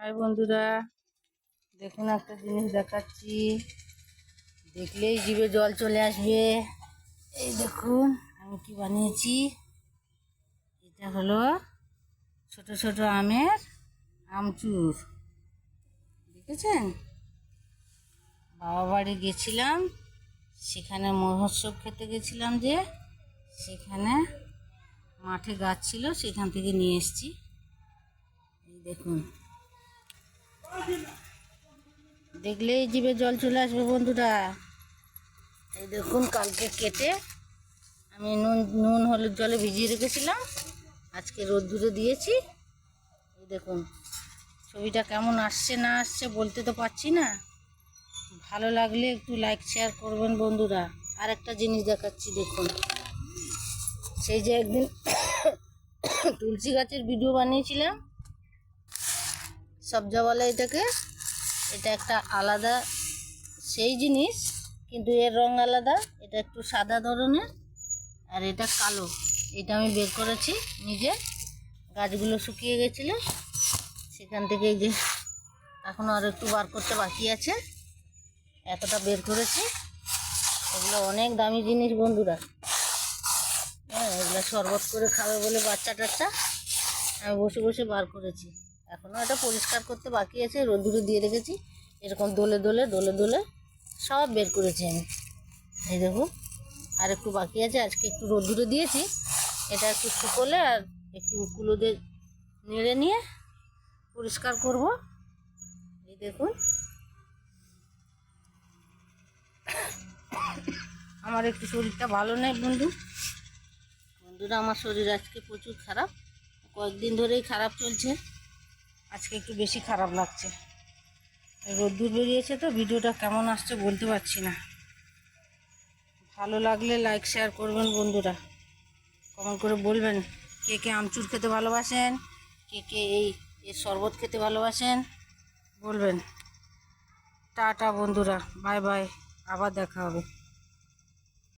High বন্ধুরা, দেখুন একটা জিনিস দেখাচ্ছি। দেখলেই জিভে জল চলে আসবে। এই দেখুন, আমি কি বানিয়েছি? এটা হলো ছোট ছোট আমের আমচুর। দেখেছেন? বাবা বাড়ি গেছিলাম, সেখানে মহোৎসব খেতে গেছিলাম যে, সেখানে মাঠে গাছ ছিল, সেখান থেকে নিয়ে এসেছি। এই দেখুন। দেখলেই জিভে জল চলে আসবে বন্ধুরা। এই দেখুন, কালকে কেটে আমি নুন নুন হলুদ জলে ভিজিয়ে রেখেছিলাম। আজকে রোদ্দুরে দিয়েছি। এই দেখুন, ছবিটা কেমন আসছে না আসছে বলতে তো পারছি না। ভালো লাগলে একটু লাইক শেয়ার করবেন বন্ধুরা। আর একটা জিনিস দেখাচ্ছি, দেখুন। সেই যে একদিন তুলসী গাছের ভিডিও বানিয়েছিলাম। সবজা বলে এটাকে, এটা একটা আলাদা সেই জিনিস, কিন্তু এর রং আলাদা, এটা একটু সাদা ধরনের, আর এটা কালো। এটা আমি বের করেছি নিজে, গাছগুলো শুকিয়ে গেছিল, সেখান থেকে এই যে এখনও আর একটু বার করতে বাকি আছে, এতটা বের করেছি। এগুলো অনেক দামি জিনিস বন্ধুরা। হ্যাঁ এগুলো শরবত করে খাবে বলে বাচ্চা টাচ্চা, আমি বসে বসে বার করেছি। এখনও এটা পরিষ্কার করতে বাকি আছে রোদ্দুরে দিয়ে রেখেছি। এরকম দোলে দোলে দোলে দোলে সব বের করেছি আমি। এই দেখো, আর একটু বাকি আছে, আজকে একটু রোদ্দুরে দিয়েছি। এটা একটু শুকোলে আর একটু কুলোদের নেড়ে নিয়ে পরিষ্কার করব। এই দেখুন। আমার একটু শরীরটা ভালো নেই বন্ধু। বন্ধুরা, আমার শরীর আজকে প্রচুর খারাপ। কয়েকদিন ধরেই খারাপ চলছে। আজকে একটু বেশি খারাপ লাগছে। রোদ্দুর বেরিয়েছে তো, ভিডিওটা কেমন আসছে বলতে পারছি না। ভালো লাগলে লাইক শেয়ার করবেন বন্ধুরা। কমেন্ট করে বলবেন, কে কে আমচুর খেতে ভালোবাসেন, কে কে এই এর শরবত খেতে ভালোবাসেন, বলবেন। টাটা বন্ধুরা বাই বাই আবার দেখা হবে।